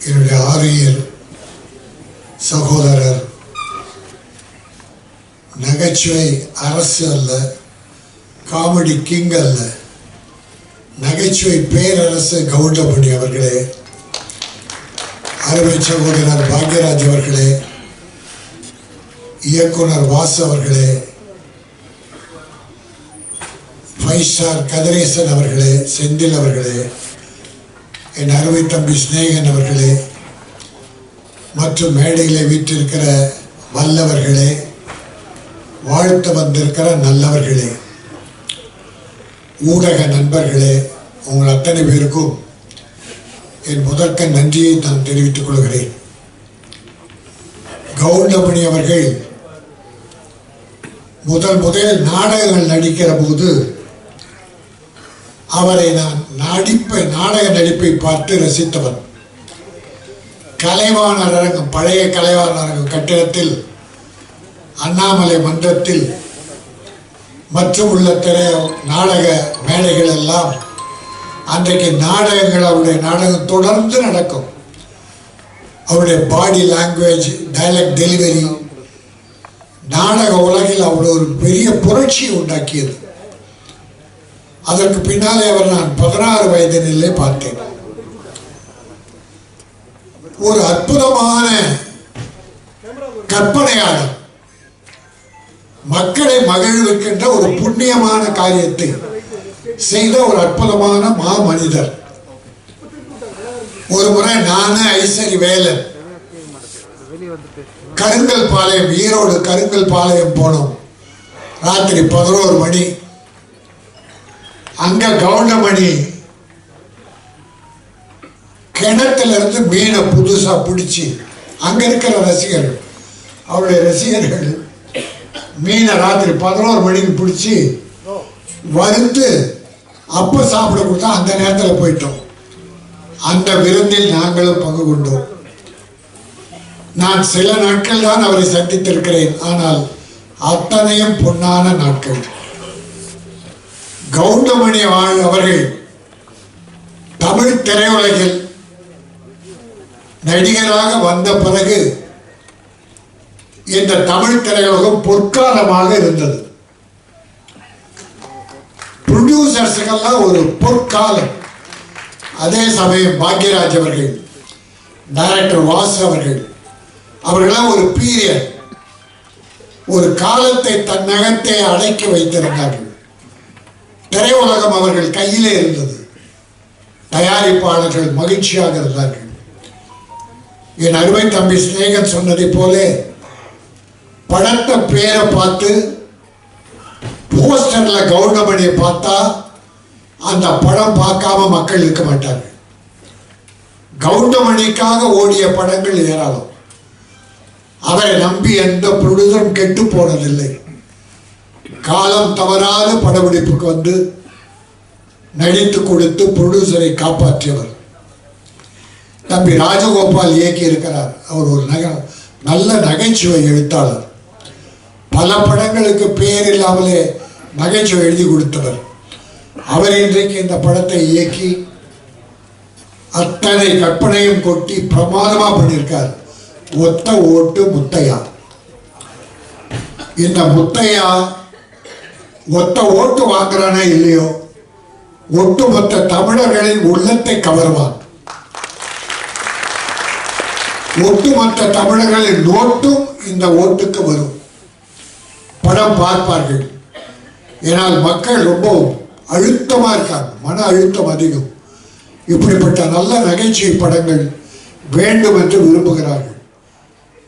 என்னுடைய ஆரியர் சகோதரர் நகைச்சுவை அரசு அல்ல காமெடி கிங் அல்ல நகைச்சுவை பேரரசு கவுண்டமணி அவர்களே அருமை சகோதரர் பாக்யராஜ் அவர்களே இயக்குனர் வாஸ் அவர்களே ஃபைவ் ஸ்டார் கதிரேசன் அவர்களே செந்தில் அவர்களே என் அருமை தம்பி சிநேகன் அவர்களே மற்றும் மேடையில் வீற்றிருக்கிற வல்லவர்களே வாழ்த்து வந்திருக்கிற நல்லவர்களே ஊடக நண்பர்களே உங்கள் அத்தனை பேருக்கும் என் முதற்க நன்றியை நான் தெரிவித்துக் கொள்கிறேன். கவுண்டமணி அவர்கள் முதல் முதல் நாடகங்கள் நடிக்கிற போது அவரை நான் நடிப்பை நாடக நடிப்பை பார்த்து ரசித்தவன். கலைவாணர் அரங்கம் பழைய கலைவாணர் அரங்கம் கட்டிடத்தில் அண்ணாமலை மன்றத்தில் மற்றும் உள்ள திரைய நாடக மேடைகள் எல்லாம் அன்றைக்கு நாடகங்கள் அவருடைய நாடகம் தொடர்ந்து நடக்கும். அவருடைய பாடி லாங்குவேஜ் டைலக்ட் டெலிவரி நாடக உலகில் அவ்வளோ ஒரு பெரிய புரட்சியை உண்டாக்கியது. அதற்கு பின்னாலே அவர் நான் பதினாறு வயதினிலே பார்த்தேன். ஒரு அற்புதமான கற்பனையாளர். மக்களை மகிழ்விக்கின்ற ஒரு புண்ணியமான காரியத்தை செய்த ஒரு அற்புதமான மா மனிதர் ஒரு முறை நானு ஐசரி வேலன். கருங்கல் பாளையம் ஈரோடு கருங்கல் பாளையம் போனோம். ராத்திரி பதினோரு மணி. அங்க கவுண்டமணி கிணத்துல இருந்து மீனை புதுசா பிடிச்சி அங்க இருக்கிற ரசிகர்கள் அவருடைய ரசிகர்கள் மீனை ராத்திரி பதினோரு மணிக்கு பிடிச்சி வறுத்து அப்போ சாப்பிட கொடுத்தா அந்த நேரத்தில் போயிட்டோம். அந்த விருந்தில் நாங்களும் பங்கு கொண்டோம். நான் சில நாட்கள் தான் அவரை சந்தித்திருக்கிறேன். ஆனால் அத்தனையும் பொன்னான நாட்கள். கௌதமணி வாழ் அவர்கள் தமிழ் திரையுலகில் நடிகராக வந்த பிறகு இந்த தமிழ் திரையுலகம் பொற்காலமாக இருந்தது. ப்ரொடியூசர்ஸுக்கெல்லாம் ஒரு பொற்காலம். அதே சமயம் பாக்யராஜ் அவர்கள் டைரக்டர் வாசு அவர்கள் அவர்களாம் ஒரு பீரியட் ஒரு காலத்தை தன் நகத்தை அடக்கி வைத்திருந்தார்கள். திரையுலகம் அவர்கள் கையிலே இருந்தது. தயாரிப்பாளர்கள் மகிழ்ச்சியாக இருந்தார்கள். என் அருமை தம்பி சிநேகன் சொன்னதை போலே படத்தை பேரை பார்த்து போஸ்டர்ல கவுண்டமணியை பார்த்தா அந்த படம் பார்க்காம மக்கள் இருக்க மாட்டாங்க. கவுண்டமணிக்காக ஓடிய படங்கள் ஏராளம். அவரை நம்பி எந்த பொழுதும் கெட்டு போனதில்லை. காலம் தவறாத படப்பிடிப்புக்கு வந்து நடித்து கொடுத்து ப்ரொடியூசரை காப்பாற்றியவர். தம்பி ராஜகோபால் இயக்கி இருக்கிறார் அவர் ஒரு நகை நல்ல நகைச்சுவை எழுத்தாளர். பல படங்களுக்கு பெயர் இல்லாமலே நகைச்சுவை எழுதி கொடுத்தவர். அவர் இன்றைக்கு இந்த படத்தை இயக்கி அத்தனை கற்பனையும் கொட்டி பிரமாதமாக பண்ணியிருக்கார். ஒத்த ஓட்டு முத்தையா. இந்த முத்தையா ஒத்த ஓட்டு வாங்குறானே இல்லையோ? ஒட்டுமொத்த தமிழர்களின் உள்ளத்தை கவருவான். ஒட்டுமொத்த தமிழர்களின் நோட்டும் இந்த ஓட்டுக்கு வரும். படம் பார்ப்பார்கள். ஏனால் மக்கள் ரொம்ப அழுத்தமாக இருக்காங்க. மன அழுத்தம் அதிகம். இப்படிப்பட்ட நல்ல நகைச்சுவை படங்கள் வேண்டும் என்று விரும்புகிறார்கள்.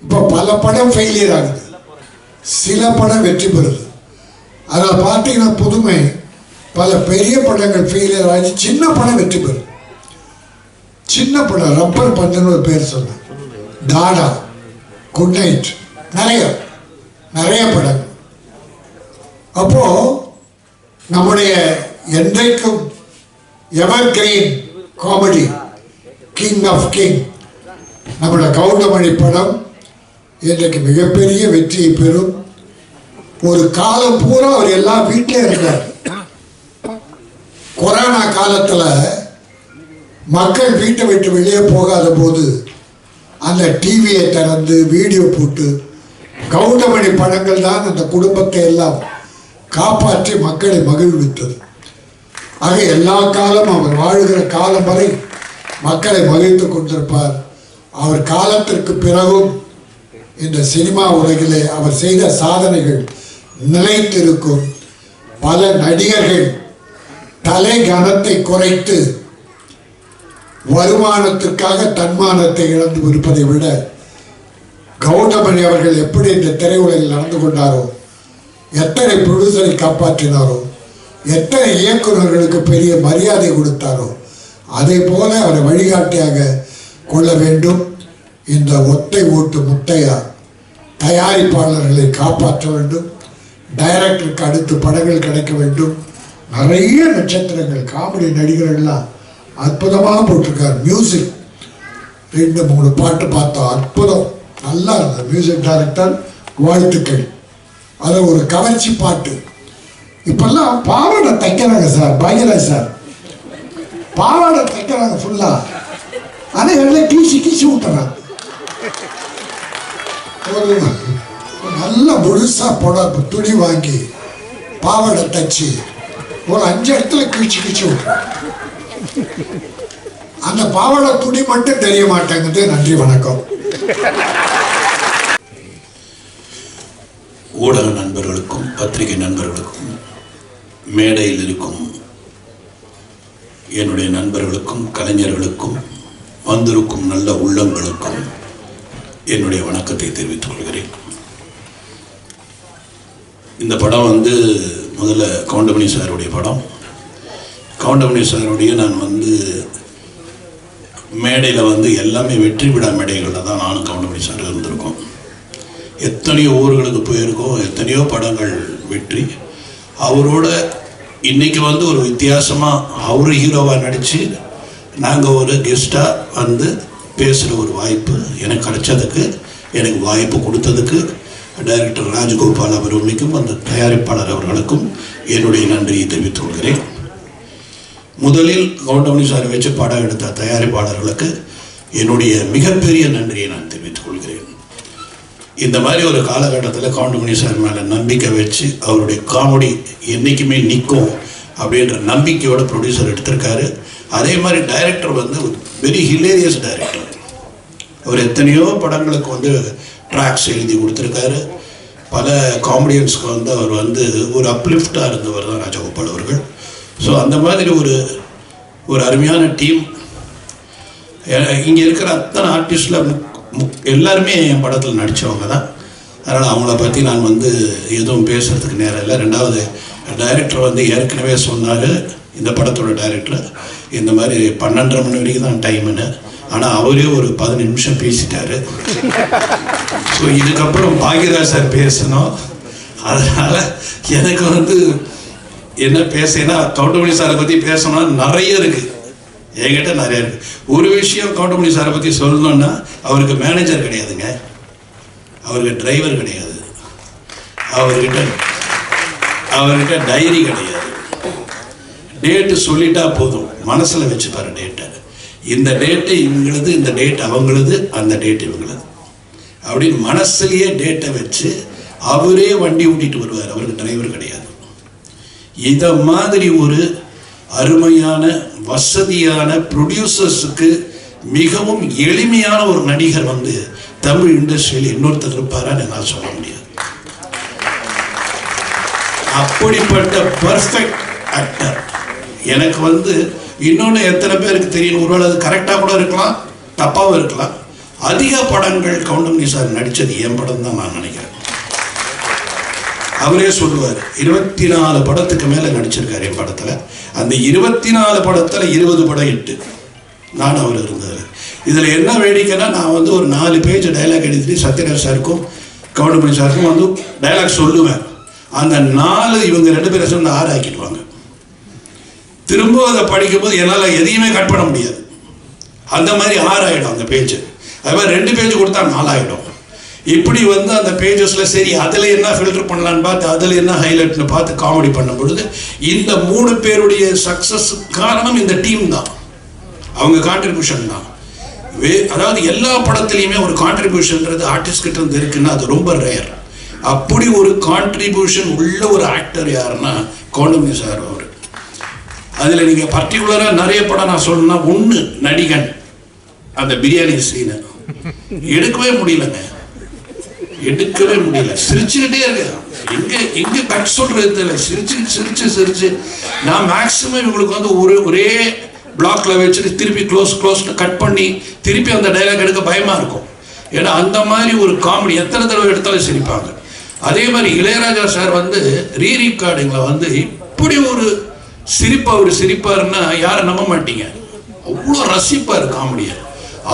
இப்போ பல படம் ஃபெயிலியர் ஆகுது. சில படம் வெற்றி பெறுது. அதில் பார்த்தீங்கன்னா புதுமை பல பெரிய படங்கள் ஃபெயிலியர் ஆகி சின்ன படம் வெற்றி பெறும். சின்ன படம் ரப்பர் பந்துன்னு ஒரு பேர் சொன்னேன். டாடா குட் நைட் நிறைய நிறைய படங்கள் அப்போ நம்முடைய என்றைக்கும் evergreen comedy king of king நம்முடைய கவுண்டமணி படம் இன்றைக்கு மிகப்பெரிய வெற்றியை பெறும். ஒரு காலம் பூரா அவர் எல்லாம் வீட்டிலே இருந்தார். கொரோனா காலத்தில் மக்கள் வீட்டை விட்டு வெளியே போகாத போது அந்த டிவியை திறந்து வீடியோ போட்டு கவுண்டமணி படங்கள் தான் அந்த குடும்பத்தை எல்லாம் காப்பாற்றி மக்களை மகிழ்வித்தது. ஆக எல்லா காலம் அவர் வாழுகிற காலம் வரை மக்களை மகிழ்ந்து கொண்டிருப்பார். அவர் காலத்திற்கு பிறகும் இந்த சினிமா உலகிலே அவர் செய்த சாதனைகள் நிலைத்திருக்கும். பல நடிகர்கள் தலை கனத்தை குறைத்து வருமானத்திற்காக தன்மானத்தை இழந்து இருப்பதை விட கௌதமணி அவர்கள் எப்படி இந்த திரையுலகில் நடந்து கொண்டாரோ எத்தனை ப்ரொடியூசரை காப்பாற்றினாரோ எத்தனை இயக்குநர்களுக்கு பெரிய மரியாதை கொடுத்தாரோ அதே போல அவரை வழிகாட்டியாக கொள்ள வேண்டும் இந்த ஒத்தை ஓட்டு முத்தையா தயாரிப்பாளர்களை காப்பாற்ற வேண்டும். டைரக்டருக்கு அடுத்து படங்கள் கிடைக்க வேண்டும். நிறைய நட்சத்திரங்கள் காமெடி நடிகர்கள்லாம் அற்புதமாக போட்டிருக்கார். மியூசிக் ரெண்டு மூணு பாட்டு பார்த்தோம் அற்புதம். நல்லா இருந்தது. மியூசிக் டைரக்டர் வாழ்த்துக்கள். அது ஒரு கவர்ச்சி பாட்டு. இப்பெல்லாம் பாவாடை தைக்கிறாங்க சார். பாக்யராஜ் சார். பாவாடை தைக்கிறாங்க ஃபுல்லா ஆனால் எல்லாம் கீசி கீசி விட்டுறாங்க நல்ல முழுசா புட துணி வாங்கி பாவாடை தச்சு ஒரு அஞ்சு இடத்துல கிழிச்சு கிழிச்சு விட்டுறாங்க அந்த பாவாடை துணி மட்டும் தெரிய மாட்டேங்குது. நன்றி வணக்கம். ஊடக நண்பர்களுக்கும் பத்திரிகை நண்பர்களுக்கும் மேடையில் இருக்கும் என்னுடைய நண்பர்களுக்கும் கலைஞர்களுக்கும் வந்திருக்கும் நல்ல உள்ளங்களுக்கும் என்னுடைய வணக்கத்தை தெரிவித்துக் கொள்கிறேன். இந்த படம் வந்து முதல்ல கவுண்டமணி சாருடைய படம். கவுண்டமணி சாருடைய நான் வந்து மேடையில் வந்து எல்லாமே வெற்றி விழா மேடைகளில் தான் நானும் கவுண்டமணி சார் இருந்திருக்கோம். எத்தனையோ ஊர்களுக்கு போயிருக்கோம் எத்தனையோ படங்கள் வெற்றி. அவரோட இன்றைக்கி வந்து ஒரு வித்தியாசமாக அவர் ஹீரோவாக நடித்து நாங்கள் ஒரு கெஸ்ட்டாக வந்து பேசுகிற ஒரு வாய்ப்பு எனக்கு கிடைச்சதுக்கு எனக்கு வாய்ப்பு கொடுத்ததுக்கு டைரக்டர் ராஜகோபால் அவர்களுக்கும் அந்த தயாரிப்பாளர் அவர்களுக்கும் என்னுடைய நன்றியை தெரிவித்துக் கொள்கிறேன். முதலில் கவுண்டமணி சார் வச்சு படம் எடுத்த தயாரிப்பாளர்களுக்கு என்னுடைய மிகப்பெரிய நன்றியை நான் தெரிவித்துக் கொள்கிறேன். இந்த மாதிரி ஒரு காலகட்டத்தில் கவுண்டமணி சார் மேலே நம்பிக்கை வச்சு அவருடைய காமெடி என்றைக்குமே நிற்கும் அப்படின்ற நம்பிக்கையோட ப்ரொடியூசர் எடுத்திருக்காரு. அதே மாதிரி டைரக்டர் வந்து வெரி ஹிலேரியஸ் டைரக்டர் அவர் எத்தனையோ படங்களுக்கு வந்து ட்ராக்ஸ் எழுதி கொடுத்துருக்காரு. பல காமெடியன்ஸ்க்கு வந்து அவர் வந்து ஒரு அப்லிஃப்டாக இருந்தவர் தான் ராஜகோபால் அவர்கள். ஸோ அந்த மாதிரி ஒரு ஒரு அருமையான டீம் இங்கே இருக்கிற அத்தனை ஆர்டிஸ்டில் முக் முக் எல்லாருமே என் படத்தில் நடித்தவங்க தான். அதனால் அவங்கள பற்றி நான் வந்து எதுவும் பேசுகிறதுக்கு நேரம் இல்லை. ரெண்டாவது டைரக்டர் வந்து ஏற்கனவே சொன்னார் இந்த படத்தோட டைரக்டர் இந்த மாதிரி பன்னெண்டரை மணி வரைக்கும் தான் டைமுன்னு ஆனால் அவரே ஒரு பதினஞ்சு நிமிஷம் பேசிட்டாரு. ஸோ இதுக்கப்புறம் பாக்யராஜ் சார் பேசணும். அதனால் எனக்கு வந்து என்ன பேசினா கவுண்டமணி சாரை பற்றி பேசணும்னா நிறைய இருக்குது என்கிட்ட நிறைய இருக்குது ஒரு விஷயம் கவுண்டமணி சாரை பற்றி சொல்லணும்னா அவருக்கு மேனேஜர் கிடையாதுங்க. அவருக்கு டிரைவர் கிடையாது. அவர்கிட்ட அவர்கிட்ட டைரி கிடையாது. டேட்டு சொல்லிட்டா போதும். மனசில் வச்சுப்பாரு டேட்டை இந்த டேட்டு இவங்களது இந்த டேட் அவங்களது அந்த டேட் இவங்களது. அப்படின்னு மனசுலேயே டேட்டை வச்சு அவரே வண்டி ஓட்டிட்டு வருவார். அவருக்கு டிரைவர் கிடையாது. இதை மாதிரி ஒரு அருமையான வசதியான ப்ரொடியூசர்ஸுக்கு மிகவும் எளிமையான ஒரு நடிகர் வந்து தமிழ் இண்டஸ்ட்ரியில் இன்னொருத்தர் இருப்பாரான்னு என்னால் சொல்ல முடியாது. அப்படிப்பட்ட பர்ஃபெக்ட் ஆக்டர் எனக்கு வந்து இன்னொன்று எத்தனை பேருக்கு தெரியும்? ஒருவேளை அது கரெக்டாக கூட இருக்கலாம் தப்பாகவும் இருக்கலாம். அதிக படங்கள் கவுண்டமணி சார் நடித்தது என் படம் தான் நான் நினைக்கிறேன். அவரே சொல்லுவார் இருபத்தி நாலு படத்துக்கு மேலே நடிச்சிருக்காரு என் படத்தில். அந்த இருபத்தி நாலு படத்தில் இருபது படம் இட்டு நான் அவர் இருந்தார். இதில் என்ன வேடிக்கைன்னா நான் வந்து ஒரு நாலு பேஜ் டைலாக் எழுதிட்டு சத்யராஜ் சாருக்கும் கவுண்டமணி சாருக்கும் வந்து டைலாக் சொல்லுவேன். அந்த நாலு இவங்க ரெண்டு பேரும் சேர்ந்து ஆறு ஆக்கிடுவாங்க திரும்ப அதை படிக்கும்போது என்னால் எதையுமே கட் பண்ண முடியாது. அந்த மாதிரி ஆறாயிடும் அந்த பேஜ் அது மாதிரி ரெண்டு பேஜ் கொடுத்தா நாலாயிடும். இப்படி வந்து அந்த பேஜஸில் சரி அதில் என்ன ஃபில்டர் பண்ணலான்னு பார்த்து அதில் என்ன ஹைலைட்னு பார்த்து காமெடி பண்ணும் பொழுது இந்த மூணு பேருடைய சக்ஸஸ் காரணம் இந்த டீம் தான். அவங்க கான்ட்ரிபியூஷன் தான். வே அதாவது எல்லா படத்துலையுமே ஒரு கான்ட்ரிபியூஷன்ன்றது ஆர்டிஸ்ட் கிட்ட இருந்து இருக்குன்னா அது ரொம்ப ரேர் அப்படி ஒரு கான்ட்ரிபியூஷன் உள்ள ஒரு ஆக்டர் யாருன்னா கோண்டமி சார் அவர் அதில் நீங்கள் பர்டிகுலராக நிறைய படம் நான் சொல்லணும்னா ஒன்று நடிகன். அந்த பிரியாணி சீனு. எடுக்கவே முடியலங்க. எடுக்கவே முடியல. சிரிச்சுக்கிட்டே இருக்கு. எங்க எங்க கட் சொல்றது தெரியல. சிரிச்சு சிரிச்சு சிரிச்சு. நான் மேக்சிமம் இவங்களுக்கு வந்து ஒரு ஒரே பிளாக்ல வச்சுட்டு திருப்பி க்ளோஸ் க்ளோஸ் கட் பண்ணி திருப்பி அந்த டைலாக் எடுக்க பயமா இருக்கும். ஏன்னா அந்த மாதிரி ஒரு காமெடி எத்தனை தடவை எடுத்தாலும் சிரிப்பாங்க. அதே மாதிரி இளையராஜா சார் வந்து ரீ ரெக்கார்டிங்கில் வந்து இப்படி ஒரு சிரிப்பு அவர் சிரிப்பாருன்னா யாரும் நம்ப மாட்டீங்க. அவ்வளோ ரசிப்பார் காமெடியை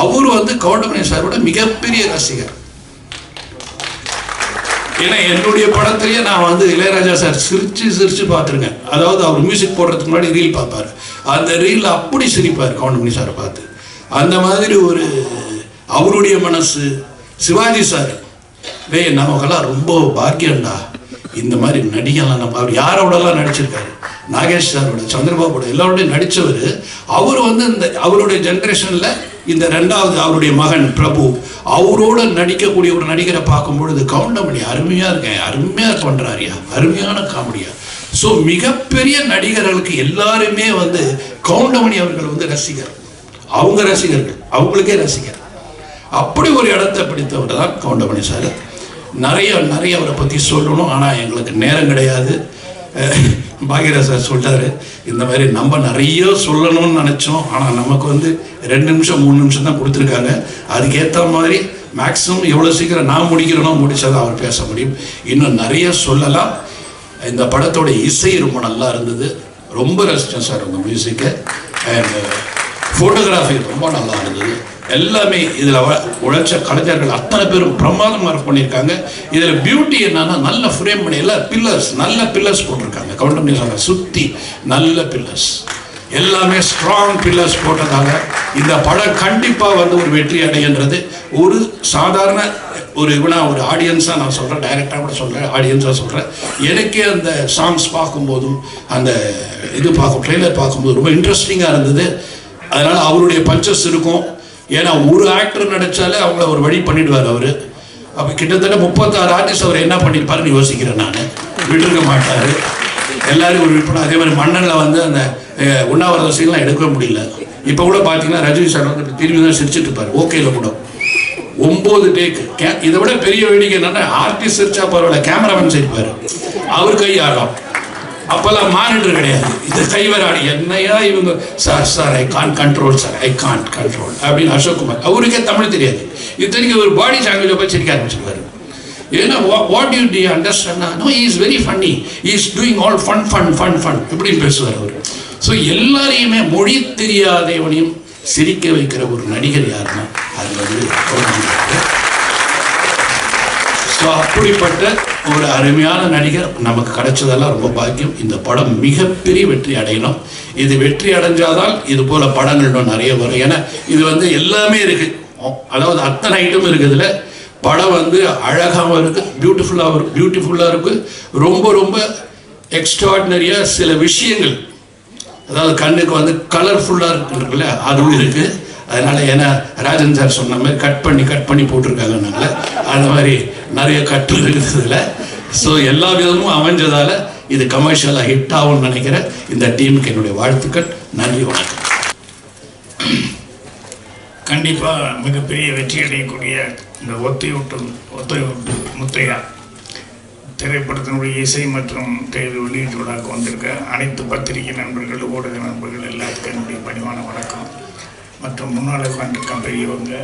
அவர் வந்து கவுண்டமணி சாரோட மிகப்பெரிய ரசிகர். ஏன்னா என்னுடைய படத்திலேயே நான் வந்து இளையராஜா சார் சிரிச்சு சிரிச்சு பார்த்துருக்கேன். அதாவது அவர் மியூசிக் போடுறதுக்கு முன்னாடி ரீல் பார்ப்பாரு. அந்த ரீலில் அப்படி சிரிப்பார் கவுண்டமணி சாரை பார்த்து. அந்த மாதிரி ஒரு அவருடைய மனசு சிவாஜி சார். டேய் நமக்கெல்லாம் ரொம்ப பாக்கியம்டா. இந்த மாதிரி நடிகெல்லாம் நம்ம அவர் யாரோடலாம் நடிச்சிருக்காரு? நாகேஷ் சாரோட சந்திரபாபுட எல்லாரோடையும் நடித்தவர் அவர் வந்து இந்த அவருடைய ஜென்ரேஷனில் இந்த ரெண்டாவது அவருடைய மகன் பிரபு அவரோட நடிக்கக்கூடிய ஒரு நடிகரை பார்க்கும் பொழுது கவுண்டமணி அருமையாக இருக்கேன் அருமையாக பண்ணுறாரியா அருமையான காமெடியா. ஸோ மிகப்பெரிய நடிகர்களுக்கு எல்லாருமே வந்து கவுண்டமணி அவர்கள் வந்து ரசிகர். அவங்க ரசிகர்கள் அவங்களுக்கே ரசிகர். அப்படி ஒரு இடத்தை பிடித்தவர் தான் கவுண்டமணி சார். நிறைய நிறைய அவரை பற்றி சொல்லணும் ஆனால் எங்களுக்கு நேரம் கிடையாது. பாகியராஜ் சார் சொல்லிட்டாரு இந்த மாதிரி நம்ம நிறைய சொல்லணும்னு நினச்சோம். ஆனால் நமக்கு வந்து ரெண்டு நிமிஷம் மூணு நிமிஷம் தான் கொடுத்துருக்காங்க. அதுக்கேற்ற மாதிரி மேக்ஸிமம் எவ்வளோ சீக்கிரம் நான் முடிக்கிறேனோ முடிச்சாதான் அவர் பேச முடியும். இன்னும் நிறைய சொல்லலாம். இந்த படத்தோட இசை ரொம்ப நல்லா இருந்தது. ரொம்ப ரசித்தேன் சார் உங்கள் மியூசிக்கை அண்ட் ஃபோட்டோகிராஃபி ரொம்ப நல்லா இருந்தது. எல்லாமே இதில் உழைச்ச கலைஞர்கள் அத்தனை பேரும் பிரமாதமாக பண்ணியிருக்காங்க. இதில் பியூட்டி என்னன்னா நல்ல ஃப்ரேம் பண்ணி எல்லாம் பில்லர்ஸ் நல்ல பில்லர்ஸ் போட்டிருக்காங்க. கவுண்டமணி சாரை சுற்றி நல்ல பில்லர்ஸ் எல்லாமே ஸ்ட்ராங் பில்லர்ஸ் போட்டதால இந்த படம் கண்டிப்பாக வந்து ஒரு வெற்றி அடைகின்றது ஒரு சாதாரண ஒரு இவனா ஒரு ஆடியன்ஸாக நான் சொல்கிறேன் டைரக்டாக கூட சொல்கிறேன் ஆடியன்ஸாக சொல்கிறேன் எனக்கே அந்த சாங்ஸ் பார்க்கும்போதும் அந்த இது பார்க்கும் ட்ரெய்லர் பார்க்கும்போது ரொம்ப இன்ட்ரெஸ்டிங்காக இருந்தது. அதனால் அவருடைய பஞ்சஸ் இருக்கும். ஏன்னா ஒரு ஆக்டர் நடித்தாலே அவங்கள ஒரு வழி பண்ணிடுவார் அவர். அப்போ கிட்டத்தட்ட முப்பத்தாறு ஆர்டிஸ்ட் அவர் என்ன பண்ணியிருப்பாருன்னு யோசிக்கிறேன் நான். விட்டுருக்க மாட்டார். எல்லாரும் ஒரு விற்பனை அதே மாதிரி மன்னனில் வந்து அந்த உண்ணாவிரத சீன்லாம் எடுக்கவே முடியல. இப்போ கூட பார்த்தீங்கன்னா ரஜினி சார் வந்து திரும்பி தான் சிரிச்சிட்டு இருப்பார். ஓகேல கூட. ஒம்பது டேக் கே இதை விட பெரிய வேடிக்கை என்னன்னா ஆர்டிஸ்ட் சிரிச்சா பரவாயில்ல கேமராமேன் சிரிப்பார். அவர் கை ஆடும் அப்பெல்லாம் மானிட்டர் கிடையாது. இது கைவராடி என்னையா இவங்க? Sir sir I can control sir I can't control அப்படின்னு அசோக் குமார் அவருக்கே தமிழ் தெரியாது. இத்தனைக்கு ஒரு பாடி லாங்குவேஜை போய் சிரிக்க ஆரம்பிச்சிருக்காரு ஏன்னா what you'd understand no is very funny is doing all fun fun fun fun இப்படின்னு பேசுவார் அவர். ஸோ எல்லாரையுமே மொழி தெரியாதவனையும் சிரிக்க வைக்கிற ஒரு நடிகர் யாருன்னா அது வந்து ஸோ அப்படிப்பட்ட ஒரு அருமையான நடிகர் நமக்கு கிடைச்சதெல்லாம் ரொம்ப பாக்கியம். இந்த படம் மிகப்பெரிய வெற்றி அடையணும். இது வெற்றி அடைஞ்சாதான் இது போல படங்கள் இன்னும் நிறைய வரும். ஏன்னா இது வந்து எல்லாமே இருக்கு. அதாவது அத்தனை ஐட்டம் இருக்குதுல. படம் வந்து அழகாகவும் இருக்கு பியூட்டிஃபுல்லாகவும் இருக்கு பியூட்டிஃபுல்லாக இருக்கு. ரொம்ப ரொம்ப எக்ஸ்ட்ராடினரியாக சில விஷயங்கள். அதாவது கண்ணுக்கு வந்து கலர்ஃபுல்லாக இருக்குல்ல அதுவும் இருக்கு. அதனால ஏன்னா ராஜன் சார் சொன்ன மாதிரி கட் பண்ணி கட் பண்ணி போட்டிருக்காங்கனால அந்த மாதிரி நிறைய கட்டு இருக்குதுல ஸோ எல்லா விதமும் அமைஞ்சதால் இது கமர்ஷியலாக ஹிட் ஆகும்னு நினைக்கிறேன். இந்த டீமுக்கு என்னுடைய வாழ்த்துக்கள். நன்றி வணக்கம். கண்டிப்பாக மிகப்பெரிய வெற்றி அடையக்கூடிய இந்த ஒத்தையூட்டு ஒத்தையூட்டு முத்தையா திரைப்படத்தினுடைய இசை மற்றும் தேர்வு வெளியீட்டு வந்திருக்க அனைத்து பத்திரிகை நண்பர்கள் ஊடக நண்பர்கள் எல்லாத்துக்கும் என்னுடைய பணிவான வணக்கம். மற்றும் முன்னால் உட்காந்துருக்க பெரியவங்க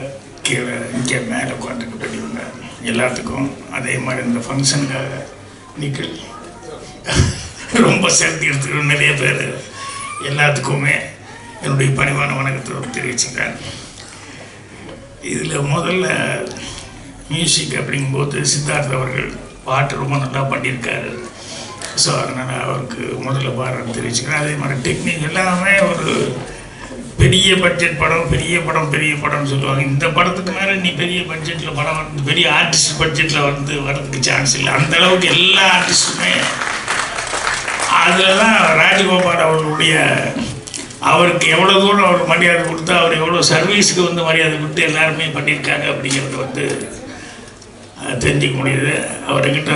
கீழே இங்கே மேலே உட்காந்துருக்க பெரியவங்க எல்லாத்துக்கும் அதே மாதிரி இந்த ஃபங்க்ஷனுக்காக நிக்கல். ரொம்ப சேர்த்து எடுத்துக்கிற நிறைய பேர். எல்லாத்துக்குமே என்னுடைய பணிவான வணக்கத்தை தெரிவிச்சுக்கிறேன். இதில் முதல்ல மியூசிக் அப்படிங்கும்போது சித்தார்த் அவர்கள் பாட்டு ரொம்ப நல்லா பண்ணியிருக்காரு ஸோ அதனால் அவருக்கு முதல்ல பாராட்டு தெரிவிச்சுக்கிறேன். அதே மாதிரி டெக்னிக் எல்லாமே ஒரு பெரிய பட்ஜெட் படம் பெரிய படம் பெரிய படம்னு சொல்லுவாங்க. இந்த படத்துக்கு மேலே நீ பெரிய பட்ஜெட்டில் படம் வந்து பெரிய ஆர்டிஸ்ட் பட்ஜெட்டில் வந்து வர்றதுக்கு சான்ஸ் இல்லை. அந்த அளவுக்கு எல்லா ஆர்டிஸ்ட்டுமே அதில் தான் ராஜகோபால் அவர்களுடைய அவருக்கு எவ்வளோ தூரம் அவர் மரியாதை கொடுத்து அவர் எவ்வளோ சர்வீஸுக்கு வந்து மரியாதை கொடுத்து எல்லாருமே பண்ணியிருக்காங்க அப்படிங்கிறது வந்து தெரிஞ்சுக்க முடியுது அவர்கிட்ட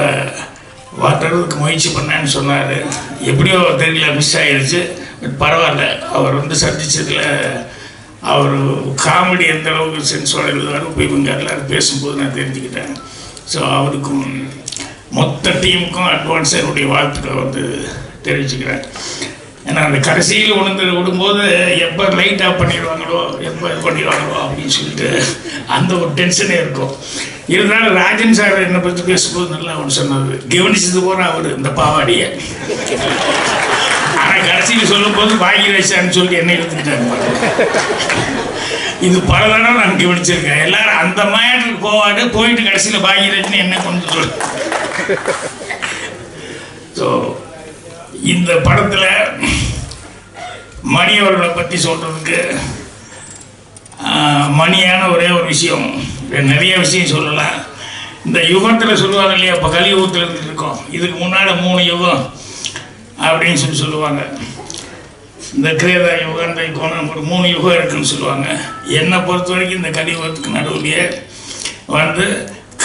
வாட்டுறதுக்கு முயற்சி பண்ணேன்னு சொன்னார். எப்படியோ தெரியல மிஸ் ஆயிடுச்சு பரவாயில்ல. அவர் வந்து சந்தித்ததில் அவர் காமெடி எந்த அளவுக்கு சென்ஸோட எழுதுவார் போய் இவங்க எல்லோரும் பேசும்போது நான் தெரிஞ்சுக்கிட்டேன். ஸோ அவருக்கும் மொத்த டீமுக்கும் அட்வான்ஸ் என்னுடைய வாழ்த்துக்களை வந்து தெரிவிச்சுக்கிறேன். ஏன்னா அந்த கடைசியில் உணர்ந்து விடும்போது எப்போ லைட் ஆஃப் பண்ணிடுவாங்களோ எப்போ இது பண்ணிடுவாங்களோ அப்படின்னு சொல்லிட்டு அந்த ஒரு டென்ஷனே இருக்கும். இருந்தாலும் ராஜன் சார் என்னை பற்றி பேசும்போது நல்லா அவர் சொன்னது கவனிச்சது போகிற அவர் இந்த பாவாடியை. நான் கடைசியில் சொல்லும்போது பாகியராஜான்னு சொல்லி என்ன எடுத்துக்கிட்டாங்க இது பல தடவை நான் கவனிச்சிருக்கேன். எல்லாரும் அந்த மாதிரி போவாடு போயிட்டு கடைசியில் பாகியராஜன் என்ன கொண்டு சொல்லு ஸோ இந்த படத்தில் மணி அவர்களை பற்றி சொல்கிறதுக்கு மணியான ஒரே ஒரு விஷயம். நிறைய விஷயம் சொல்லலாம். இந்த யுகத்தில் சொல்லுவாங்க இல்லையா இப்போ கலியுகத்தில் இருந்துட்டு இருக்கோம். இதுக்கு முன்னாடி மூணு யுகம். அப்படின்னு சொல்லி சொல்லுவாங்க. இந்த கிரேதா யுகம் இந்த யுகம் ஒரு மூணு யுகம் இருக்குன்னு சொல்லுவாங்க. என்னை பொறுத்த வரைக்கும் இந்த கலியுகத்துக்கு நடுவுலையே வந்து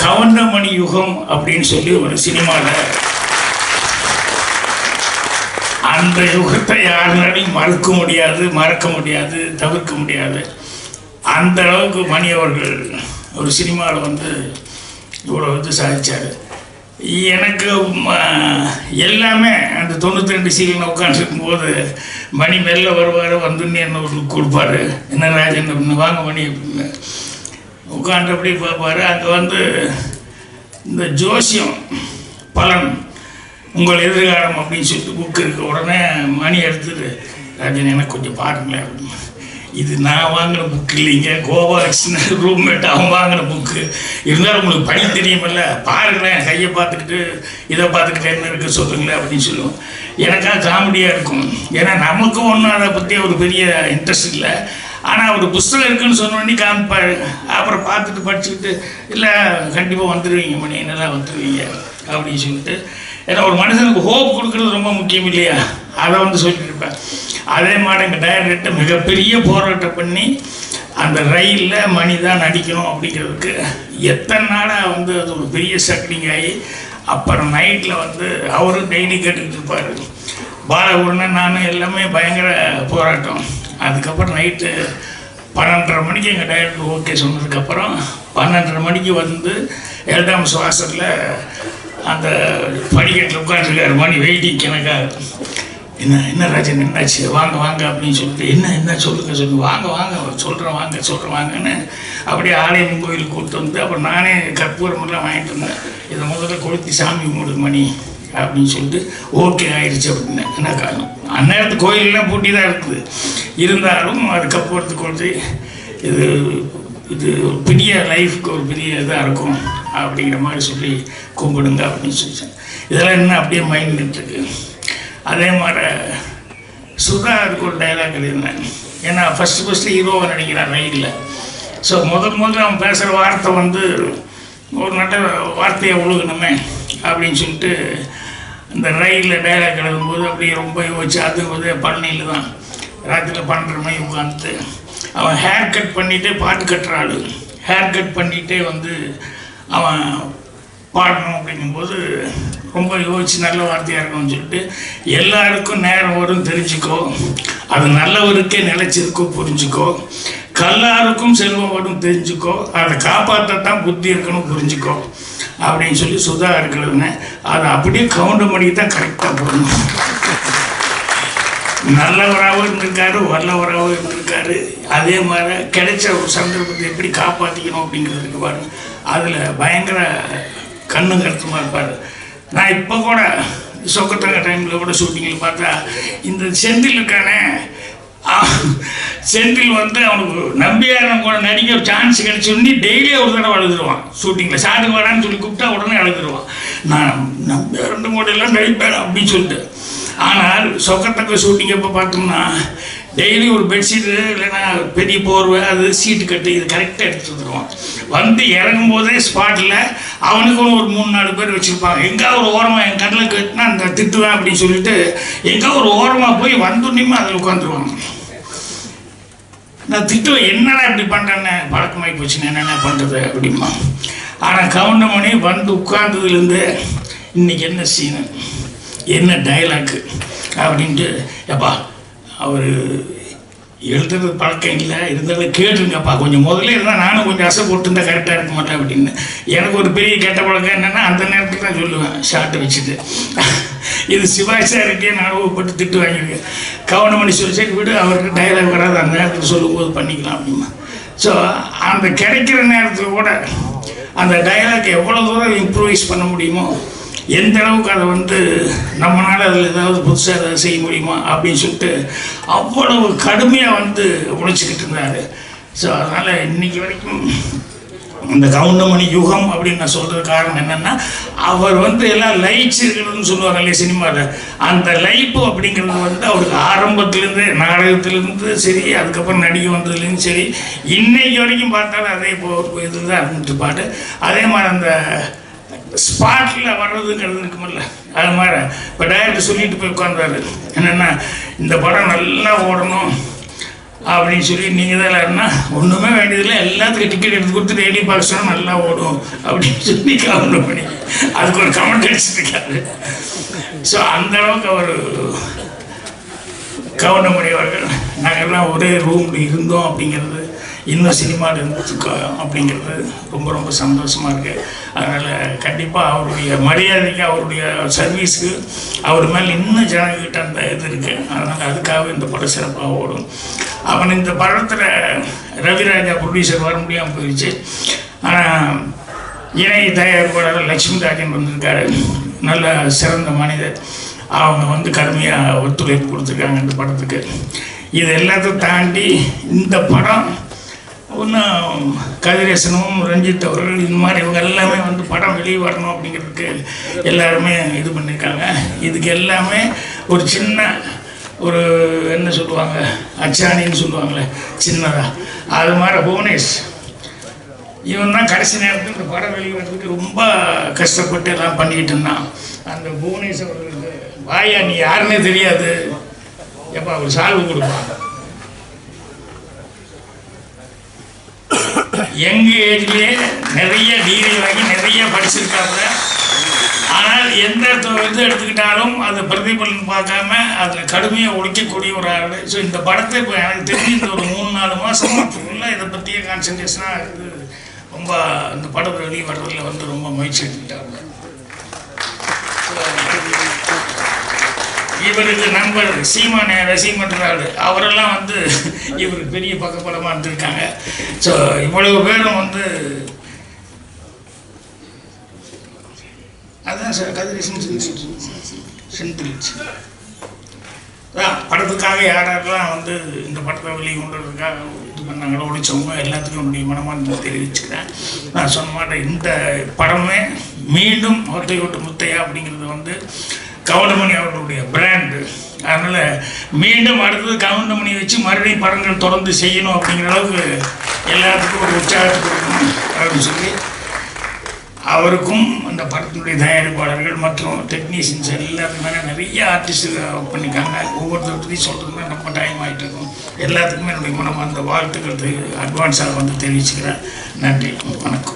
கவண்டமணி யுகம் அப்படின்னு சொல்லி ஒரு சினிமாவில் அந்த யுகத்தை யாருனாலையும் மறுக்க முடியாது மறக்க முடியாது தவிர்க்க முடியாது. அந்த அளவுக்கு மணி அவர்கள் ஒரு சினிமாவில் வந்து இவ்வளோ வந்து சாதிச்சார். எனக்கு எல்லாமே அந்த தொண்ணூற்றி ரெண்டு சீலில் உட்காந்துருக்கும் போது மணி மெல்ல வருவார் வந்துன்னு என்ன ஒரு கொடுப்பாரு? என்ன ராஜன் அப்படின்னு வாங்க மணி அப்படின்னு. உட்காந்து அப்படியே பார்ப்பாரு. அங்கே வந்து இந்த ஜோசியம் பலன் உங்கள் எதிர்காலம் அப்படின்னு சொல்லிட்டு புக் இருக்க. உடனே மணி எடுத்துட்டு ராஜன் எனக்கு கொஞ்சம் பாருங்களேன் அப்படின்னு. இது நான் வாங்கின புக் இல்லைங்க. கோபாலகிருஷ்ணன் ரூம்மேட் அவன் வாங்கின புக்கு இருந்தாலும் உங்களுக்கு பணி தெரியுமில்ல. பாருங்களேன் கையை பார்த்துக்கிட்டு இதை பார்த்துக்கிட்டு என்ன இருக்கு சொல்லுங்களேன் அப்படின்னு சொல்லுவோம். எனக்காக காமெடியாக இருக்கும். ஏன்னா நமக்கும் ஒன்றும் அதை பற்றி ஒரு பெரிய இன்ட்ரெஸ்ட் இல்லை. ஆனால் ஒரு புஸ்தகம் இருக்குன்னு சொன்னோடனே காமிப்பாரு. அப்புறம் பார்த்துட்டு படிச்சுக்கிட்டு இல்லை கண்டிப்பாக வந்துடுவீங்க மணி என்னெல்லாம் வந்துடுவீங்க அப்படின்னு சொல்லிட்டு ஏன்னா ஒரு மனுஷனுக்கு ஹோப் கொடுக்கறது ரொம்ப முக்கியம் இல்லையா? அதை வந்து சொல்லியிருப்பேன் இருப்பேன் அதே மாதிரி எங்கள் டைரக்டர் மிகப்பெரிய போராட்டம் பண்ணி அந்த ரயிலில் மணி தான் நடிக்கணும் அப்படிங்கிறதுக்கு எத்தனை நாளாக வந்து அது ஒரு பெரிய சக்டிங் ஆகி அப்புறம் நைட்டில் வந்து அவரும் டெய்லி கேட்டுக்கிட்டு இருப்பார். பாலகுருணன் நானும் எல்லாமே பயங்கர போராட்டம். அதுக்கப்புறம் நைட்டு பன்னெண்டரை மணிக்கு எங்கள் டைரக்டர் ஓகே சொன்னதுக்கப்புறம் பன்னெண்டரை மணிக்கு வந்து ஏழாம் சுவாசத்தில் அந்த படிக்கட்டில் உட்காந்துருக்காரு மணி வெயிட்டிங் எனக்காக என்ன என்ன ராஜன் என்னாச்சு? வாங்க வாங்க அப்படின்னு சொல்லிட்டு என்ன என்ன சொல்லுங்க சொல்லுங்க. வாங்க வாங்க சொல்கிறேன் வாங்க சொல்கிறேன் வாங்கன்னு அப்படியே ஆலயம் கோயிலுக்கு கூப்பிட்டு வந்து அப்புறம் நானே கற்பூரமெல்லாம் வாங்கிட்டு வந்தேன். இதை முதல்ல கொளுத்தி சாமி மூடு மணி அப்படின்னு சொல்லிட்டு ஓகே ஆயிடுச்சு அப்படின்னு. என்ன காரணம்? அந்நேரத்து கோயிலெல்லாம் பூட்டி தான் இருக்குது. இருந்தாலும் அது கற்பூரத்து கொளுத்தி இது இது ஒரு பெரிய லைஃப்க்கு ஒரு பெரிய இதாக இருக்கும். அப்படிங்கிற மாதிரி சொல்லி கும்பிடுங்க அப்படின்னு சொல்லிச்சேன் இதெல்லாம் என்ன அப்படியே மைண்ட் நின்றுருக்கு அதே மாதிரி சுதா அதுக்கு ஒரு டைலாக் எழுதினேன் ஏன்னா ஃபஸ்ட்டு ஃபஸ்ட்டு ஹீரோவை நடிக்கிறான் ரயிலில் ஸோ முதல் முதல்ல அவன் பேசுகிற வார்த்தை வந்து ஒரு நல்ல வார்த்தையை ஒழுகணுமே அப்படின்னு சொல்லிட்டு இந்த ரயிலில் டைலாக் எழுதும்போது அப்படியே ரொம்ப யோசிச்சு அது வந்து பழனியில் தான். ராத்திரியில் பன்னெண்டரை மணி உட்காந்துட்டு அவன் ஹேர் கட் பண்ணிகிட்டே பாட்டு கட்டுற ஹேர் கட் பண்ணிகிட்டே வந்து அவன் பாடணும் அப்படிங்கும்போது ரொம்ப யோசிச்சு நல்ல வார்த்தையாக இருக்கணும் சொல்லிட்டு எல்லாருக்கும் நேரம் வரும் தெரிஞ்சுக்கோ. அது நல்லவருக்கே நிலச்சிருக்கோ புரிஞ்சுக்கோ. கல்லாருக்கும் செல்வம் வரும் தெரிஞ்சுக்கோ. அதை காப்பாற்றத்தான் புத்தி இருக்கணும் புரிஞ்சுக்கோ. அப்படின்னு சொல்லி சுதா இருக்கிறவங்க அதை அப்படியே கவுண்ட் பண்ணி தான் கரெக்டாக போடணும். நல்லவராகவும் இருந்திருக்காரு வல்லவராகவும் இருந்திருக்காரு. அதே மாதிரி கிடைச்ச ஒரு சந்தர்ப்பத்தை எப்படி காப்பாற்றிக்கணும் அப்படிங்கிறதுக்கு பாருங்கள் அதில் பயங்கர கண்ணு கருத்துமாக இருப்பார். நான் இப்போ கூட சொக்கத்தங்க டைமில் கூட ஷூட்டிங்கில் பார்த்தா இந்த செந்தில் இருக்கானே. செந்தில் வந்து அவனுக்கு நம்பியாரம் கூட நடிக்க ஒரு சான்ஸ் கிடைச்சோடனே டெய்லி ஒரு தடவை அழுதுருவான் ஷூட்டிங்கில் சாருக்கு வரான்னு சொல்லி கூப்பிட்டா உடனே அழுதுருவான். நான் நம்பியாரம் கூட எல்லாம் நடிப்பேன் அப்படின்னு சொல்லிட்டு. ஆனால் சொக்கத்தக்க ஷூட்டிங் எப்போ பார்த்தோம்னா டெய்லி ஒரு பெட்ஷீட்டு இல்லைன்னா பெரிய போர்வை அது சீட்டு கட்டு இது கரெக்டாக எடுத்து வந்துடுவான் வந்து இறங்கும் போதே ஸ்பாட்டில் அவனுக்குன்னு ஒரு மூணு நாலு பேர் வச்சுருப்பாங்க. எங்கே ஒரு ஓரமாக என் கண்ணில் கட்டினா அந்த திட்டுவேன் அப்படின்னு சொல்லிட்டு எங்கே ஒரு ஓரமாக போய் வந்துடனே அதில் உட்காந்துருவாங்க நான் திட்டுவேன் என்னடா இப்படி பண்ணுறேன்னு பழக்கமாகி போச்சுன்னு என்னென்ன பண்ணுறது அப்படிமா ஆனால் கவுண்டமணி வந்து உட்கார்ந்ததுலேருந்து இன்னைக்கு என்ன சீனு என்ன டயலாக்கு அப்படின்ட்டு எப்பா அவர் எழுதுறது பழக்கம் இல்லை இருந்தாலும் கேட்டுருங்கப்பா. கொஞ்சம் முதல்ல இருந்தால் நானும் கொஞ்சம் அசை போட்டுருந்தா கரெக்டாக இருக்க மாட்டேன் அப்படின்னு. எனக்கு ஒரு பெரிய கெட்ட பழக்கம் என்னென்னா அந்த நேரத்தில் தான் சொல்லுவேன் ஷார்ட்டை வச்சுட்டு. இது சிவாஜி சார்கிட்டே நான் அனுபவப்பட்டு திட்டு வாங்கியிருக்கேன். கவனமணி சொல்லி விடு அவருக்கு டைலாக் வராது அந்த நேரத்தில் சொல்லும்போது பண்ணிக்கலாம் அப்படிமா ஸோ அந்த கிடைக்கிற நேரத்தில் கூட அந்த டயலாக் எவ்வளோ தூரம் இம்ப்ரூவைஸ் பண்ண முடியுமோ எந்த அளவுக்கு அதை வந்து நம்மளால் அதில் ஏதாவது புதுசாக ஏதாவது செய்ய முடியுமா அப்படின்னு சொல்லிட்டு அவ்வளவு கடுமையாக வந்து உழைச்சிக்கிட்டு இருந்தார். ஸோ அதனால் இன்னைக்கு வரைக்கும் இந்த கவுண்டமணி யுகம் அப்படின்னு நான் சொல்கிற காரணம் என்னென்னா அவர் வந்து எல்லாம் லைட்ஸ் இருக்கணும்னு சொல்லுவாங்க இல்லையா சினிமாவில் அந்த லைப்பு அப்படிங்கிறது வந்து அவருக்கு ஆரம்பத்துலேருந்து நாடகத்துலேருந்து சரி அதுக்கப்புறம் நடிகை வந்ததுலேருந்து சரி இன்னைக்கு வரைக்கும் பார்த்தாலும் அதே இப்போ ஒரு இதுதான் இருந்துட்டு பாட்டு. அதே மாதிரி அந்த ஸ்பாட்டில் வர்றதுங்கிறது இருக்குமில்ல அது மாதிரி. இப்போ டைரக்டர் சொல்லிட்டு போய் உட்காந்தாரு என்னென்னா இந்த படம் நல்லா ஓடணும் அப்படின்னு சொல்லி நீங்கள் தான் இல்லைன்னா ஒன்றுமே வேண்டியதில்லை. எல்லாத்துக்கும் டிக்கெட் எடுத்து கொடுத்து டெய்லி பார்க்க நல்லா ஓடும் அப்படின்னு சொல்லி கவனம் பண்ணி. அதுக்கு ஒரு கமெண்ட் அடிச்சிருக்காரு. ஸோ அந்த அளவுக்கு அவர் கவனமணி அவர்கள் நாங்கள்லாம் ஒரே ரூமில் இருந்தோம் அப்படிங்கிறது இன்னும் சினிமாவில் இருந்துச்சுக்கோ அப்படிங்கிறது ரொம்ப ரொம்ப சந்தோஷமாக இருக்குது அதனால் கண்டிப்பாக அவருடைய மரியாதைக்கு அவருடைய சர்வீஸுக்கு அவர் மேலே இன்னும் ஜனங்கிட்ட அந்த இது இருக்குது அதனால் அதுக்காக இந்த படம் சிறப்பாக ஓடும். அவன் இந்த படத்தில் ரவிராஜா ப்ரொடியூசர் வர முடியாமல் போயிடுச்சு ஆனால் இணை தயாரிப்பாளர் லக்ஷ்மி ராஜன் வந்திருக்காரு. நல்ல சிறந்த மனிதர். அவங்க வந்து கடுமையாக ஒத்துழைப்பு கொடுத்துருக்காங்க இந்த படத்துக்கு. இது எல்லாத்தையும் தாண்டி இந்த படம் இன்னும் கதிரேசனும் ரஞ்சித் அவர்கள் இந்த மாதிரி இவங்க எல்லாமே வந்து படம் வெளியே வரணும் அப்படிங்கிறதுக்கு எல்லாருமே இது பண்ணியிருக்காங்க. இதுக்கு எல்லாமே ஒரு சின்ன ஒரு என்ன சொல்லுவாங்க அச்சானின்னு சொல்லுவாங்களே சின்னதாக அது மாதிரி புவனேஷ். இவன் தான் கடைசி நேரத்தில் இந்த படம் வெளிவரதுக்கு ரொம்ப கஷ்டப்பட்டு எல்லாம் பண்ணிக்கிட்டு இருந்தான். அந்த புவனேஷ் அவர்களுக்கு வாயா நீ யாருன்னே தெரியாது. எப்பா அவர் சால்வு கொடுப்பான். யங் ஏஜ்லேயே நிறைய டிகிரி வாங்கி நிறைய படிச்சிருக்காங்க. ஆனால் எந்த இது எடுத்துக்கிட்டாலும் அதை பிரதிபலன் பார்க்காம அதில் கடுமையாக உழைக்கக்கூடிய ஒரு ஆள். ஸோ இந்த படத்தை இப்போ எனக்கு தெரிஞ்சு இந்த ஒரு மூணு நாலு மாதம் ஃபுல்லாக இதை பற்றியே கான்சன்ட்ரேஷனாக இது ரொம்ப இந்த படம் வெளியே வர்றதில் வந்து ரொம்ப முயற்சி எடுத்துக்கிட்டாங்க. இவருக்கு நண்பர் சீமான ரசீமன்றாரு அவரெல்லாம் வந்து இவருக்கு பெரிய பக்கப்படமாக இருந்திருக்காங்க ஸோ இவ்வளவு பேரும் வந்து அதுதான் சார் கதிரி சென்ட்ரிச்சு அதான் படத்துக்காக யார் யாரெல்லாம் வந்து இந்த படத்தை வெளியே கொண்டு வரதுக்காக இது பண்ணாங்களோ ஒழிச்சவங்க எல்லாத்துக்கும் என்னுடைய மனமார்ந்த தெரிவிச்சுக்கிறேன் நான் சொன்ன மாதிரி இந்த படமே மீண்டும் ஒத்தை விட்டு முத்தையா அப்படிங்கிறது வந்து கவுண்டமணி அவர்களுடைய பிராண்டு அதனால் மீண்டும் அடுத்தது கவுண்டமணி வச்சு மறுபடியும் படங்கள் தொடர்ந்து செய்யணும் அப்படிங்கிற அளவுக்கு எல்லாத்துக்கும் ஒரு உற்சாகத்தை கொடுக்கணும் அப்படின்னு சொல்லி அவருக்கும் அந்த படத்தினுடைய தயாரிப்பாளர்கள் மற்றும் டெக்னீஷியன்ஸ் எல்லாத்துக்குமே நிறைய ஆர்டிஸ்ட் பண்ணியிருக்காங்க. ஒவ்வொருத்தர் சொல்கிறதுமே ரொம்ப டைம் ஆகிட்டு இருக்கும். எல்லாத்துக்குமே என்னுடைய மனம் அந்த வாழ்த்துக்கள் அட்வான்ஸாக வந்து தெரிவிச்சுக்கிறேன். நன்றி. வணக்கம்.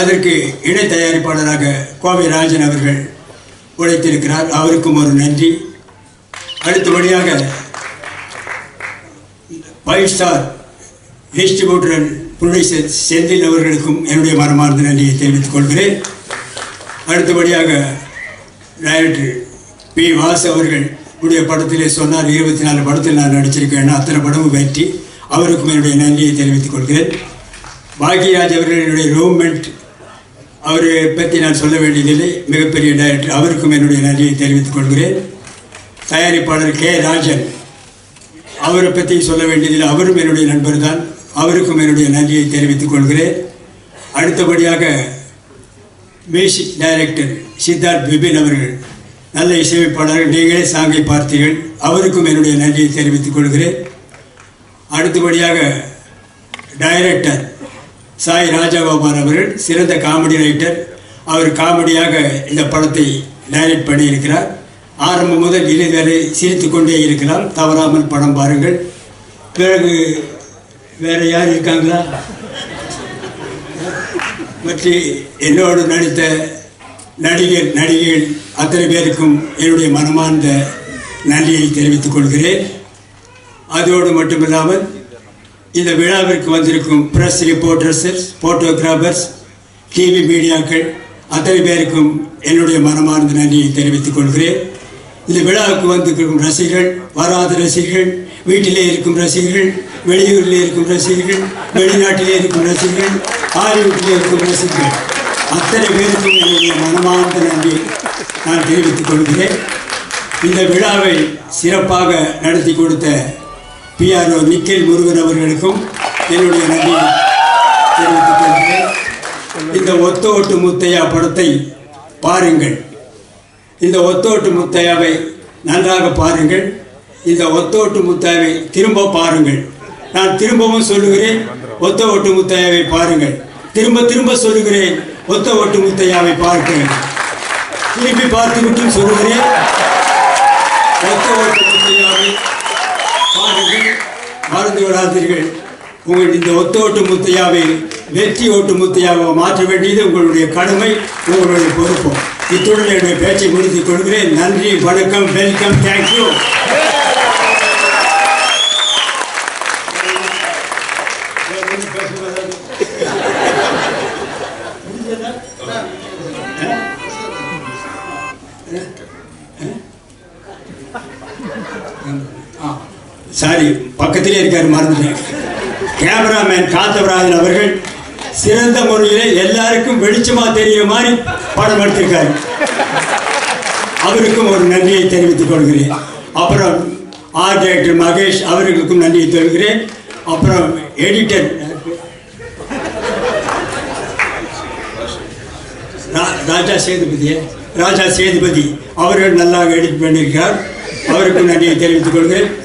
அதற்கு இணை தயாரிப்பாளராக கோவை ராஜன் அவர்கள் உழைத்திருக்கிறார். அவருக்கும் ஒரு நன்றி. அடுத்தபடியாக five star distributor producer Senthil அவர்களுக்கும் என்னுடைய மனமார்ந்த நன்றியை தெரிவித்துக் கொள்கிறேன். அடுத்தபடியாக டைரக்டர் பி வாஸ் அவர்கள் உடைய படத்திலே சொன்னார் இருபத்தி நாலு படத்தில் நான் நடிச்சிருக்கேன் அத்தனை படமும் வெற்றி. அவருக்கும் என்னுடைய நன்றியை தெரிவித்துக் கொள்கிறேன். பாக்யராஜ் அவர்களுடைய ரூம்மேட் அவரை பற்றி நான் சொல்ல வேண்டியதில்லை. மிகப்பெரிய டைரக்டர் அவருக்கும் என்னுடைய நன்றியை தெரிவித்துக் கொள்கிறேன். தயாரிப்பாளர் கே. ராஜன் அவரை பற்றி சொல்ல வேண்டியதில்லை. அவரும் என்னுடைய நண்பர் தான். அவருக்கும் என்னுடைய நன்றியை தெரிவித்துக் கொள்கிறேன். அடுத்தபடியாக மியூசிக் டைரக்டர் சித்தார்த் பிபின் அவர்கள் நல்ல இசையமைப்பாளர்கள் நீங்களே சாங்கை பார்த்தீர்கள். அவருக்கும் என்னுடைய நன்றியை தெரிவித்துக் கொள்கிறேன். அடுத்தபடியாக டைரக்டர் சாய் ராஜகோபால் அவர்கள் சிறந்த காமெடி ரைட்டர் அவர் காமெடியாக இந்த படத்தை டைரக்ட் பண்ணியிருக்கிறார். ஆரம்பம் முதல் இளைஞரை வரை சிரித்து கொண்டே இருக்கலாம். தவறாமல் படம் பாருங்கள். பிறகு வேற யார் இருக்காங்களா? மற்ற என்னோடு நடித்த நடிகர் நடிகைகள் அத்தனை பேருக்கும் என்னுடைய மனமார்ந்த நன்றியை தெரிவித்துக் கொள்கிறேன். அதோடு மட்டுமில்லாமல் இந்த விழாவிற்கு வந்திருக்கும் பிரஸ் ரிப்போர்ட்டர்ஸ் போட்டோகிராஃபர்ஸ் டிவி மீடியாக்கள் அத்தனை பேருக்கும் என்னுடைய மனமார்ந்த நன்றியை தெரிவித்துக் கொள்கிறேன். இந்த விழாவுக்கு வந்திருக்கும் ரசிகர்கள் வராத ரசிகர்கள் வீட்டிலே இருக்கும் ரசிகர்கள் வெளியூரில் இருக்கும் ரசிகர்கள் வெளிநாட்டிலே இருக்கும் ரசிகர்கள் ஹாலிவுட்டிலே இருக்கும் ரசிகர்கள் அத்தனை பேருக்கும் என்னுடைய மனமார்ந்த நன்றி நான் தெரிவித்துக் கொள்கிறேன். இந்த விழாவை சிறப்பாக நடத்தி கொடுத்த பிஆர்ஓ நிக்கில் முருகன் அவர்களுக்கும் என்னுடைய நன்றியை தெரிவித்துக் கொள்கிறேன் இந்த ஒத்தோட்டு முத்தையா படத்தை பாருங்கள். இந்த ஒத்தோட்டு முத்தையாவை நன்றாக பாருங்கள். இந்த ஒத்தோட்டு முத்தையாவை திரும்ப பாருங்கள். நான் திரும்பவும் சொல்லுகிறேன் ஒத்த ஓட்டு முத்தையாவை பாருங்கள். திரும்ப திரும்ப சொல்லுகிறேன் ஒத்த ஓட்டு முத்தையாவை பார்க்கிறேன். திருப்பி பார்த்துவிட்டு சொல்லுகிறேன் ஒத்த ஓட்டு முத்தையாவை மறந்து விடாதீர்கள் உங்கள் இந்த ஒத்த ஓட்டு முத்தையாவை வெற்றி ஓட்டு முத்தையாவை மாற்ற வேண்டியது உங்களுடைய கடமை உங்களுடைய பொறுப்பு. இத்துடன் என்னுடைய பேச்சை முடித்துக் கொள்கிறேன். நன்றி வணக்கம் வெல்கம் தேங்க்யூ சாரி பக்கத்திலே இருக்காரு மறந்துட்டேன். கேமராமேன் காத்தவராஜன் அவர்கள் சிறந்த முறையிலே எல்லாருக்கும் வெளிச்சமா தெரிய மாதிரி படம் எடுத்திருக்காரு. அவருக்கும் ஒரு நன்றியை தெரிவித்துக் கொள்கிறேன். அப்புறம் ஆர் டைரக்டர் மகேஷ் அவர்களுக்கும் நன்றியை தெரிவிக்கிறேன். அப்புறம் எடிட்டர் ரா- ராஜா சேதுபதி ராஜா சேதுபதி அவர்கள் நல்லா எடிட் பண்ணியிருக்கிறார் அவருக்கும் நன்றியை தெரிவித்துக் கொள்கிறேன்.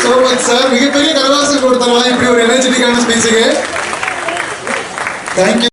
so much sir மிகப்பெரிய கரவாசல் கொடுத்தலாம் இப்படி ஒரு எனர்ஜெட்டிக்கான ஸ்பீச்சுக்கு தேங்க்யூ